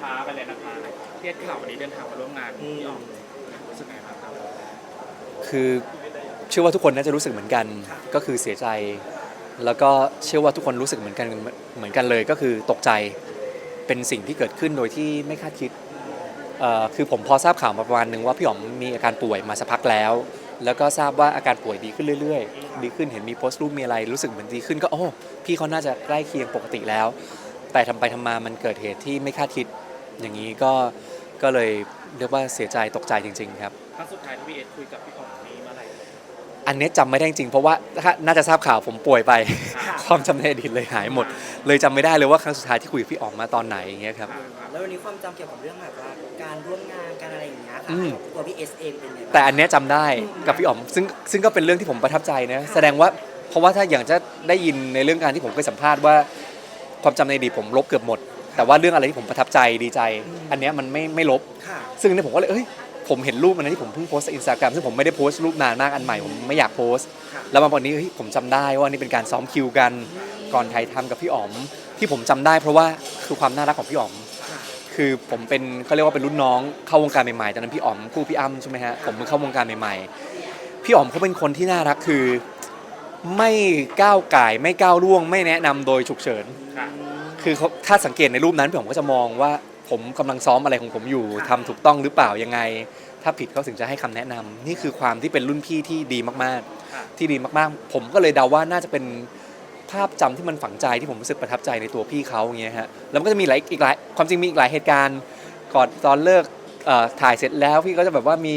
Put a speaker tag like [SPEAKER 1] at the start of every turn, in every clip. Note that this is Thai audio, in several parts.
[SPEAKER 1] นะคะไปเลยนะคะเทียดข่าววันนี้เดินทางมาร่วมงานพี่อ๋อมรู้สึกไงบ้างครับ
[SPEAKER 2] คือเชื่อว่าทุกคนน่าจะรู้สึกเหมือนกัน ก็คือเสียใจ แล้วก็เชื่อว่าทุกคนรู้สึกเหมือนกันเหมือนกันเลยก็คือตกใจเป็นสิ่งที่เกิดขึ้นโดยที่ไม่คาดคิดเอ่อคือผมพอทราบข่าวมาประมาณหนึ่งว่าพี่อ๋อมมีอาการป่วยมาสักพักแล้ว แล้วก็ทราบว่าอาการป่วยดีขึ้นเรื่อยๆ ดีขึ้นเห็นมีโพสต์รูปมีอะไรรู้สึกเหมือนดีขึ้นก็โอ้พี่เขาน่าจะใกล้เคียงปกติแล้ว แต่ทำไปทำมามันเกิดเหตุที่ไม่คาดคิด อย่างนี้ก็ก็เลยเรียกว่าเสียใจตกใจจริง ๆ ครับ
[SPEAKER 1] ครั้งสุดท้ายที่พี่เอสคุยกับพี่อ๋อมนี้เมื่อไหร่
[SPEAKER 2] อันนี้จำไม่ได้จริงๆเพราะว่าถ้าน่าจะทราบข่าวผมป่วยไป ความจำในอดีตเลยหายหมด เลยจำไม่ได้เลยว่าครั้งสุดท้ายที่คุยกับพี่อ๋อมมาตอนไหนอย่างเงี้ยครับ
[SPEAKER 3] แล้ววันนี้ความจำเกี่ยวกับเรื่องแบบว่าการร่วมงานการอะไรอย่างเงี้ยค่ะ
[SPEAKER 2] อืม
[SPEAKER 3] ตัวพี่เอสเองเป็นไงบ้าง
[SPEAKER 2] แต่อันเนี้ยจำได้กับพี่อ๋อมซึ่งซึ่งก็เป็นเรื่องที่ผมประทับใจนะแสดงว่าเพราะว่าถ้าอย่างจะได้ยินในเรื่องการที่ผมเคยสัมภาษณ์ว่า ความจำในอดีตผมลบเกือบหมด แต่ว่าเรื่องอะไรที่ผมประทับใจดีใจ อันเนี้ยมันไม่ไม่ลบ
[SPEAKER 3] ค่ะ
[SPEAKER 2] ซึ่งเนี่ยผมก็เลยเอ้ยผมเห็นรูปอันนั้นที่ผมเพิ่งโพสต์อินสตาแกรมซึ่งผมไม่ได้โพสต์รูปนานมากอันใหม่ผมไม่อยากโพสต์
[SPEAKER 3] ค่ะ
[SPEAKER 2] แล้วมาวันนี้เฮ้ยผมจำได้ว่านี่เป็นการซ้อมคิวกันก่อนไทยทำกับพี่อ๋อม ที่ผมจำได้เพราะว่าคือความน่ารักของพี่อ๋อม
[SPEAKER 3] ค่ะ
[SPEAKER 2] คือผมเป็นเขาเรียกว่าเป็นรุ่นน้องเข้าวงการใหม่ๆตอนนั้นพี่อ๋อมคู่พี่อ้ำใช่ไหมฮะผมเพิ่งเข้าวงการใหม่ๆ พี่อ๋อมเขาเป็นคนที่น่ารักคือ ไม่ก้าวไก่ายไม่ก้าวล่วง ไม่แนะนำโดยฉุกเฉิน
[SPEAKER 1] ค่ะ
[SPEAKER 2] คือเขาถ้าสังเกตในรูปนั้นพี่อ๋อมก็จะมองว่าผมกำลังซ้อมอะไรของผมอยู่ทำถูกต้องหรือเปล่ายังไง ถ้าผิดเขาถึงจะให้คำแนะนำนี่คือความที่เป็นรุ่นพี่ที่ดีมาก
[SPEAKER 1] ค่ะ
[SPEAKER 2] ๆที่ดีมากๆ ผมก็เลยเดาว่าน่าจะเป็นภาพจำที่มันฝังใจที่ผมรู้สึกประทับใจในตัวพี่เขาอย่างเงี้ยฮะแล้วมันก็จะมีหลายอีกหลายความจริงมีอีกหลายเหตุการณ์ก่อนตอนเลิกเอ่อถ่ายเสร็จแล้วพี่ก็จะแบบว่ามี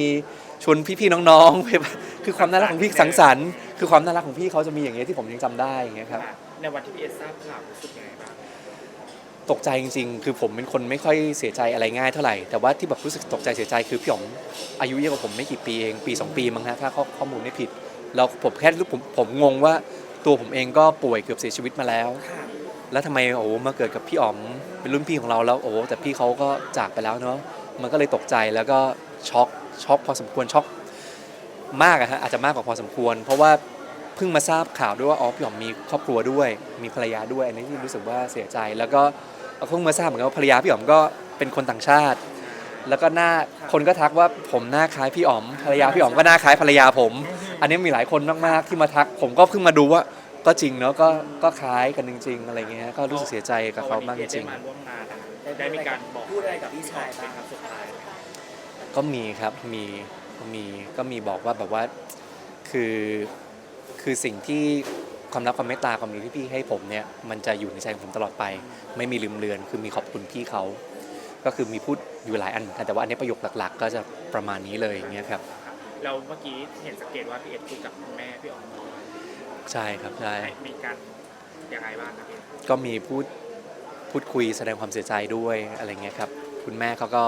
[SPEAKER 2] ชวนพี่ๆน้องๆไปคือความน่ารักของพี่สังสรรค์คือความน่ารักของพี่เขาจะมีอย่างเงี้ยที่ผมยังจำได้อย่างเงี้ยครับ
[SPEAKER 1] ค่ะในวันที่พี่เอสทราบข่าวรู้สึกยังไงบ้าง
[SPEAKER 2] ตกใจจริงๆ คือผมเป็นคนไม่ค่อยเสียใจอะไรง่ายเท่าไหร่ แต่ว่าที่แบบรู้สึกตกใจเสียใจคือพี่อ๋อมอายุเยอะกว่าผมไม่กี่ปีเองปี 2 ปีมั้งฮะถ้าข้อมูลไม่ผิด แล้วผมแค่รู้ผมผมงงว่าตัวผมเองก็ป่วยเกือบเสียชีวิตมาแล้ว แล้วทำไมโอ้มาเกิดกับพี่อ๋อมเป็นรุ่นพี่ของเราแล้วโอ้แต่พี่เขาก็จากไปแล้วเนาะมันก็เลยตกใจแล้วก็ช็อกช็อกพอสมควรช็อกมากอะฮะอาจจะมากกว่าพอสมควร เพราะว่า เพิ่งมาทราบข่าวด้วยว่าอ๋อพี่อ๋อมมีครอบครัวด้วย มีภรรยาด้วยอันนี้ที่รู้สึกว่าเสียใจ แล้วก็เพิ่งมาทราบเหมือนกันว่าภรรยาพี่อ๋อมก็เป็นคนต่างชาติ แล้วก็หน้าคนก็ทักว่าผมหน้าคล้ายพี่อ๋อมภรรยาพี่อ๋อมก็หน้าคล้ายภรรยาผม อันนี้มีหลายคนมากๆที่มาทัก ผมก็เพิ่งมาดูว่าก็จริงเนาะก็ก็คล้ายกันจริง ๆ อะไรเงี้ยก็รู้สึกเสียใจกับเขามากจ
[SPEAKER 1] ได้
[SPEAKER 2] ริง
[SPEAKER 1] มาร่วมงานอะได้มีการบอก
[SPEAKER 3] พูดอะไรกับพี่ชาย
[SPEAKER 1] เป็น
[SPEAKER 3] บ้าง
[SPEAKER 1] ครั้งสุดท้ายไหม
[SPEAKER 2] ๆก็มีครับ มี มี ก็มีบอกว่าแบบว่า คือ คือสิ่งที่ความรักความเมตตาความดีที่พี่ให้ผมเนี่ยมันจะอยู่ในใจของผมตลอดไป ไม่มีลืมเลือน คือมีขอบคุณพี่เขา ก็คือมีพูดอยู่หลายอันเหมือนกันแต่ว่าอันนี้ประโยคหลัก ๆ ก็จะประมาณนี้เลยอย่างเงี้ยครับ
[SPEAKER 1] แล้วเมื่อกี้เห็นสังเกตว่าพี่เอสคุยกับคุณแม่พี่อ๋อม
[SPEAKER 2] ใช่ครับใช่
[SPEAKER 1] มีการยังไงบ้างครับพี่
[SPEAKER 2] ก็มีพูดพูดคุยแสดงความเสียใจด้วยอะไรเงี้ยครับคุณแม่เขาก็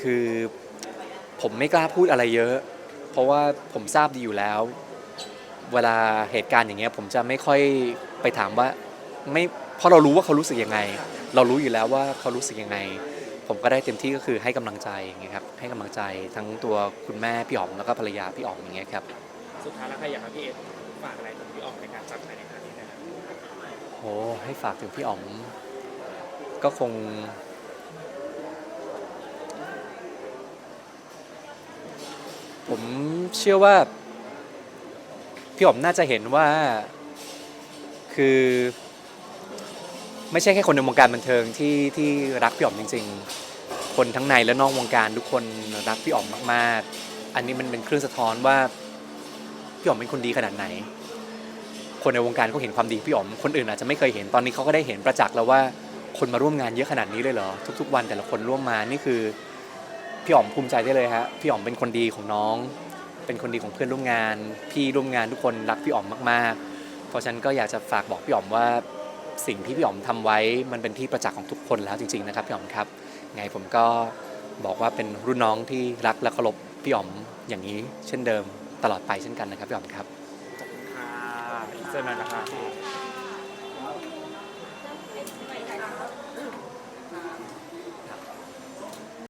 [SPEAKER 2] คือผมไม่กล้าพูดอะไรเยอะ เพราะว่าผมทราบดีอยู่แล้ว เวลาเหตุการณ์อย่างเงี้ยผมจะไม่ค่อยไปถามว่าไม่เพราะเรารู้ว่าเขารู้สึกยังไง เรารู้อยู่แล้วว่าเขารู้สึกยังไง ผมก็ได้เต็มที่ก็คือให้กำลังใจอย่างเงี้ยครับให้กำลังใจทั้งตัวคุณแม่พี่อ๋อมแล้วก็ภรรยาพี่อ๋อมอย่างเงี้ยครับ
[SPEAKER 1] สุดท้ายแล้วใครอยากให้พี่เอสฝากอะไรถึงพี่อ๋อมในการจัดงานในครั้งนี้นะครับ
[SPEAKER 2] โอ้ให้ฝากถึงพี่อ๋อมก็คงผมเชื่อว่า พี่อ๋อมน่าจะเห็นว่าคือ ไม่ใช่แค่คนในวงการบันเทิงที่ที่รักพี่อ๋อมจริง ๆ คนทั้งในและนอกวงการทุกคนรักพี่อ๋อมมากๆ อันนี้มันเป็นเครื่องสะท้อนว่าพี่อ๋อมเป็นคนดีขนาดไหน คนในวงการเขาเห็นความดีพี่อ๋อมคนอื่นอาจจะไม่เคยเห็นตอนนี้เขาก็ได้เห็นประจักษ์แล้วว่าคนมาร่วมงานเยอะขนาดนี้เลยเหรอทุก ๆ วันแต่ละคนร่วมมานี่คือพี่อ๋อมภูมิใจได้เลยฮะพี่อ๋อมเป็นคนดีของน้อง เป็นคนดีของเพื่อนร่วมงาน พี่ร่วมงานทุกคนรักพี่อ๋อมมากๆ เพราะฉะนั้นก็อยากจะฝากบอกพี่อ๋อมว่าสิ่งที่พี่อ๋อมทำไว้มันเป็นที่ประจักษ์ของทุกคนแล้วจริง ๆนะครับพี่อ๋อมครับ ไงผมก็บอกว่าเป็นรุ่นน้องที่รักและเคารพพี่อ๋อมอย่างนี้เช่นเดิมตลอดไปเช่นกันนะครับพี่อ๋อมครับ
[SPEAKER 1] ค่ะอีกเส้นน่อยนะคะ